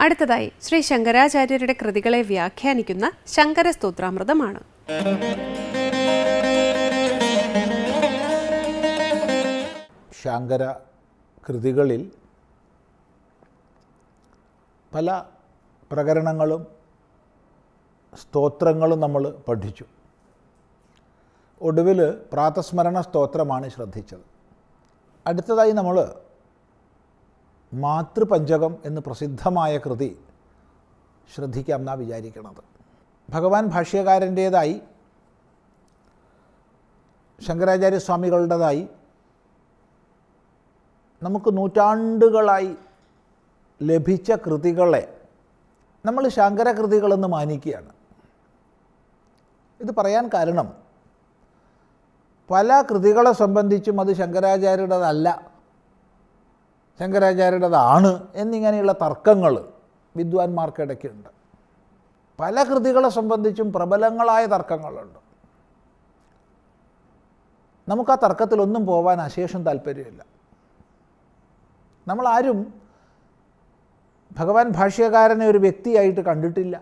അടുത്തതായി ശ്രീ ശങ്കരാചാര്യരുടെ കൃതികളെ വ്യാഖ്യാനിക്കുന്ന ശങ്കര സ്തോത്രാമൃതമാണ് ശങ്കര കൃതികളിൽ പല പ്രകരണങ്ങളും സ്തോത്രങ്ങളും നമ്മൾ പഠിച്ചു. ഒടുവിൽ പ്രാതസ്മരണ സ്തോത്രമാണ് ശ്രദ്ധിച്ചത്. അടുത്തതായി നമ്മൾ മാതൃപഞ്ചകം എന്ന് പ്രസിദ്ധമായ കൃതി ശ്രദ്ധിക്കാം എന്നാണ് വിചാരിക്കണത്. ഭഗവാൻ ഭാഷ്യകാരന്റേതായി ശങ്കരാചാര്യസ്വാമികളുടേതായി നമുക്ക് നൂറ്റാണ്ടുകളായി ലഭിച്ച കൃതികളെ നമ്മൾ ശങ്കരകൃതികളെന്ന് മാനിക്കുകയാണ്. ഇത് പറയാൻ കാരണം പല കൃതികളെ സംബന്ധിച്ചും അത് ശങ്കരാചാര്യയുടേതല്ല ശങ്കരാചാര്യയുടേതാണ് എന്നിങ്ങനെയുള്ള തർക്കങ്ങൾ വിദ്വാൻമാർക്കിടയ്ക്കുണ്ട് പല കൃതികളെ സംബന്ധിച്ചും പ്രബലങ്ങളായ തർക്കങ്ങളുണ്ട്. നമുക്ക് ആ തർക്കത്തിലൊന്നും പോവാൻ അശേഷം താല്പര്യമില്ല. നമ്മളാരും ഭഗവാൻ ഭാഷ്യകാരനെ ഒരു വ്യക്തിയായിട്ട് കണ്ടിട്ടില്ല.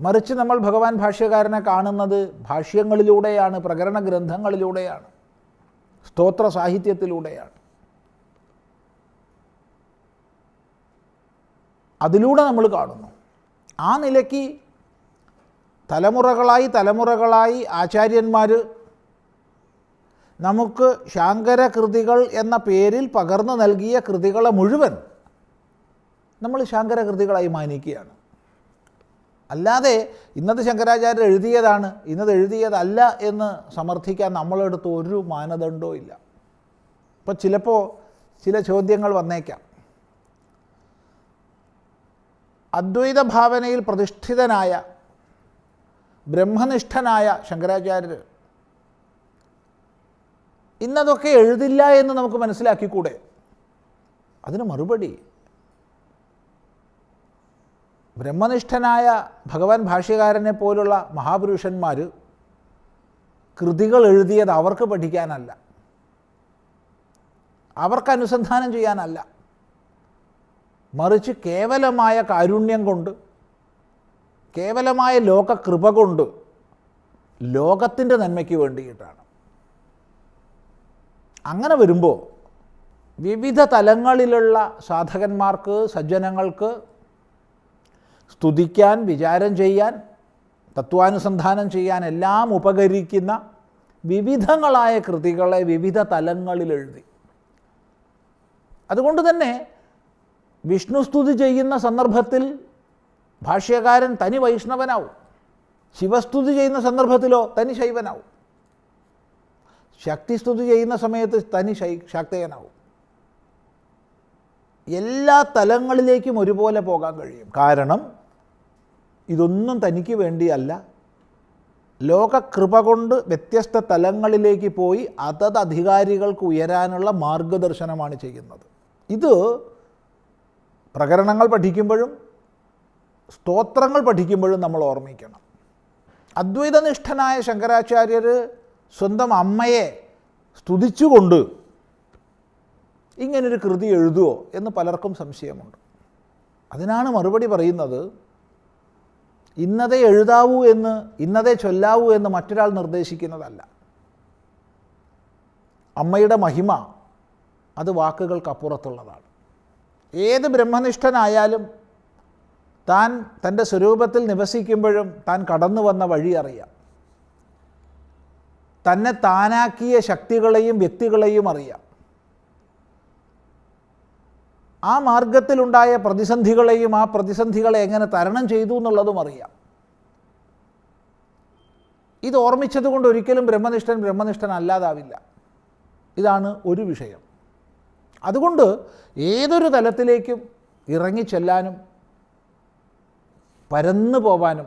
മറിച്ച് നമ്മൾ ഭഗവാൻ ഭാഷ്യകാരനെ കാണുന്നത് ഭാഷ്യങ്ങളിലൂടെയാണ് പ്രകരണ ഗ്രന്ഥങ്ങളിലൂടെയാണ് സ്തോത്ര സാഹിത്യത്തിലൂടെയാണ്. അതിലൂടെ നമ്മൾ കാണുന്നു. ആ നിലയ്ക്ക് തലമുറകളായി തലമുറകളായി ആചാര്യന്മാർ നമുക്ക് ശാങ്കര കൃതികൾ എന്ന പേരിൽ പകർന്നു നൽകിയ കൃതികളെ മുഴുവൻ നമ്മൾ ശാങ്കര കൃതികളായി മാനിക്കുകയാണ്. അല്ലാതെ ഇന്നത്തെ ശങ്കരാചാര്യർ എഴുതിയതാണ് ഇന്നത് എഴുതിയതല്ല എന്ന് സമർത്ഥിക്കാൻ നമ്മളെടുത്ത് ഒരു മാനദണ്ഡവും ഇല്ല. ഇപ്പം ചിലപ്പോൾ ചില ചോദ്യങ്ങൾ വന്നേക്കാം. അദ്വൈത ഭാവനയിൽ പ്രതിഷ്ഠിതനായ ബ്രഹ്മനിഷ്ഠനായ ശങ്കരാചാര്യർ ഇന്നതൊക്കെ എഴുതില്ല എന്ന് നമുക്ക് മനസ്സിലാക്കിക്കൂടെ? അതിന് മറുപടി ബ്രഹ്മനിഷ്ഠനായ ഭഗവാൻ ഭാഷ്യകാരനെ പോലുള്ള മഹാപുരുഷന്മാർ കൃതികൾ എഴുതിയത് അവർക്ക് പഠിക്കാനല്ല. അവർക്ക് അനുസന്ധാനം ചെയ്യാനല്ല. മറിച്ച് കേവലമായ കാരുണ്യം കൊണ്ട് കേവലമായ ലോകകൃപ കൊണ്ട് ലോകത്തിന്റെ നന്മയ്ക്ക് വേണ്ടിയിട്ടാണ്. അങ്ങനെ വരുമ്പോൾ വിവിധ തലങ്ങളിലുള്ള സാധകന്മാർക്ക് സജ്ജനങ്ങൾക്ക് സ്തുതിക്കാൻ വിചാരം ചെയ്യാൻ തത്വാനുസന്ധാനം ചെയ്യാൻ എല്ലാം ഉപകരിക്കുന്ന വിവിധങ്ങളായ കൃതികളെ വിവിധ തലങ്ങളിൽ എഴുതി. അതുകൊണ്ട് തന്നെ വിഷ്ണുസ്തുതി ചെയ്യുന്ന സന്ദർഭത്തിൽ ഭാഷ്യകാരൻ തനി വൈഷ്ണവനാവും. ശിവസ്തുതി ചെയ്യുന്ന സന്ദർഭത്തിലോ തനി ശൈവനാവും. ശക്തിസ്തുതി ചെയ്യുന്ന സമയത്ത് തനി ശൈ ശക്തയനാവും. എല്ലാ തലങ്ങളിലേക്കും ഒരുപോലെ പോകാൻ കഴിയും. കാരണം ഇതൊന്നും തനിക്ക് വേണ്ടിയല്ല. ലോകകൃപ കൊണ്ട് വ്യത്യസ്ത തലങ്ങളിലേക്ക് പോയി അതത് അധികാരികൾക്ക് ഉയരാനുള്ള മാർഗദർശനമാണ് ചെയ്യുന്നത്. ഇത് പ്രകരണങ്ങൾ പഠിക്കുമ്പോഴും സ്തോത്രങ്ങൾ പഠിക്കുമ്പോഴും നമ്മൾ ഓർമ്മിക്കണം. അദ്വൈതനിഷ്ഠനായ ശങ്കരാചാര്യർ സ്വന്തം അമ്മയെ സ്തുതിച്ചുകൊണ്ട് ഇങ്ങനൊരു കൃതി എഴുതുമോ എന്ന് പലർക്കും സംശയമുണ്ട്. അതിനാണ് മറുപടി പറയുന്നത് ഇന്നതേ എഴുതാവൂ എന്ന് ഇന്നതേ ചൊല്ലാവൂ എന്ന് മറ്റൊരാൾ നിർദ്ദേശിക്കുന്നതല്ല. അമ്മയുടെ മഹിമ അത് വാക്കുകൾക്കപ്പുറത്തുള്ളതാണ്. ഏത് ബ്രഹ്മനിഷ്ഠനായാലും താൻ തന്റെ സ്വരൂപത്തിൽ നിവസിക്കുമ്പോഴും താൻ കടന്നു വന്ന വഴി അറിയാം. തന്നെ താനാക്കിയ ശക്തികളെയും വ്യക്തികളെയും അറിയാം. ആ മാർഗത്തിലുണ്ടായ പ്രതിസന്ധികളെയും ആ പ്രതിസന്ധികളെ എങ്ങനെ തരണം ചെയ്തു എന്നുള്ളതും അറിയാം. ഇത് ഓർമ്മിച്ചതുകൊണ്ട് ഒരിക്കലും ബ്രഹ്മനിഷ്ഠൻ ബ്രഹ്മനിഷ്ഠൻ അല്ലാതാവില്ല. ഇതാണ് ഒരു വിഷയം. അതുകൊണ്ട് ഏതൊരു തലത്തിലേക്കും ഇറങ്ങിച്ചെല്ലാനും പരന്നു പോവാനും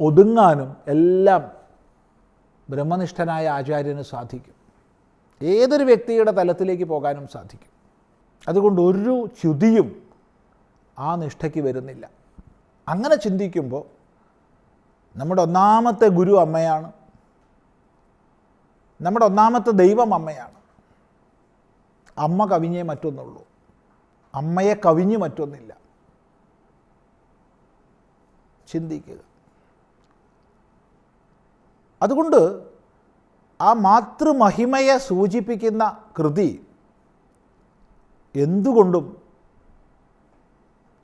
ഒതുങ്ങാനും എല്ലാം ബ്രഹ്മനിഷ്ഠനായ ആചാര്യന് സാധിക്കും. ഏതൊരു വ്യക്തിയുടെ തലത്തിലേക്ക് പോകാനും സാധിക്കും. അതുകൊണ്ട് ഒരു ച്യുതിയും ആ നിഷ്ഠയ്ക്ക് വരുന്നില്ല. അങ്ങനെ ചിന്തിക്കുമ്പോൾ നമ്മുടെ ഒന്നാമത്തെ ഗുരു അമ്മയാണ്. നമ്മുടെ ഒന്നാമത്തെ ദൈവം അമ്മയാണ്. അമ്മ കവിഞ്ഞേ മറ്റൊന്നുള്ളൂ. അമ്മയെ കവിഞ്ഞു മറ്റൊന്നില്ല. ചിന്തിക്കുക. അതുകൊണ്ട് ആ മാതൃമഹിമയെ സൂചിപ്പിക്കുന്ന കൃതി എന്തുകൊണ്ടും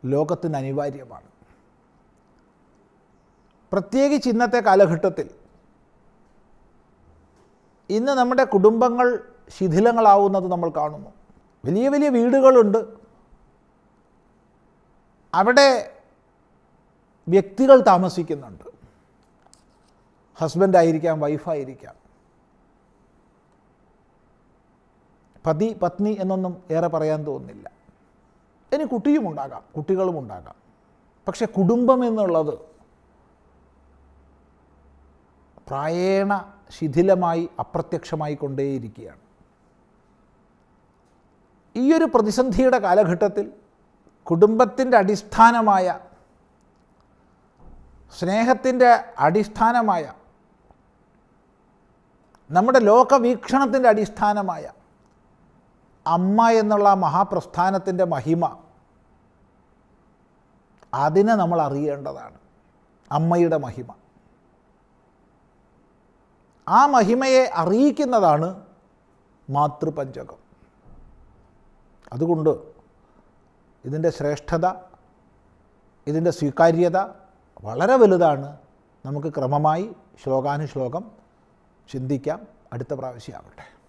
ലോകത്തിന് അനിവാര്യമാണ്. പ്രത്യേകിച്ച് ഇന്നത്തെ കാലഘട്ടത്തിൽ ഇന്ന് നമ്മുടെ കുടുംബങ്ങൾ ശിഥിലങ്ങളാവുന്നത് നമ്മൾ കാണുന്നു. വലിയ വലിയ വീടുകളുണ്ട്. അവിടെ വ്യക്തികൾ താമസിക്കുന്നുണ്ട്. ഹസ്ബൻഡായിരിക്കാം വൈഫായിരിക്കാം പതി പത്നി എന്നൊന്നും ഏറെ പറയാൻ തോന്നുന്നില്ല. ഇനി കുട്ടിയും ഉണ്ടാകാം കുട്ടികളും ഉണ്ടാകാം. പക്ഷെ കുടുംബം എന്നുള്ളത് പ്രായേണ ശിഥിലമായി അപ്രത്യക്ഷമായി കൊണ്ടേയിരിക്കുകയാണ്. ഈ ഒരു പ്രതിസന്ധിയുടെ കാലഘട്ടത്തിൽ കുടുംബത്തിന്റെ അടിസ്ഥാനമായ സ്നേഹത്തിന്റെ അടിസ്ഥാനമായ നമ്മുടെ ലോകവീക്ഷണത്തിന്റെ അടിസ്ഥാനമായ അമ്മ എന്നുള്ള മഹാപ്രസ്ഥാനത്തിന്റെ മഹിമ അതിനെ നമ്മൾ അറിയേണ്ടതാണ്. അമ്മയുടെ മഹിമ. ആ മഹിമയെ അറിയിക്കുന്നതാണ് മാതൃപഞ്ചകം. അതുകൊണ്ട് ഇതിന്റെ ശ്രേഷ്ഠത ഇതിന്റെ സ്വീകാര്യത വളരെ വലുതാണ്. നമുക്ക് ക്രമമായി ശ്ലോകാനുശ്ലോകം ചിന്തിക്കാം. അടുത്ത പ്രാവശ്യമാവട്ടെ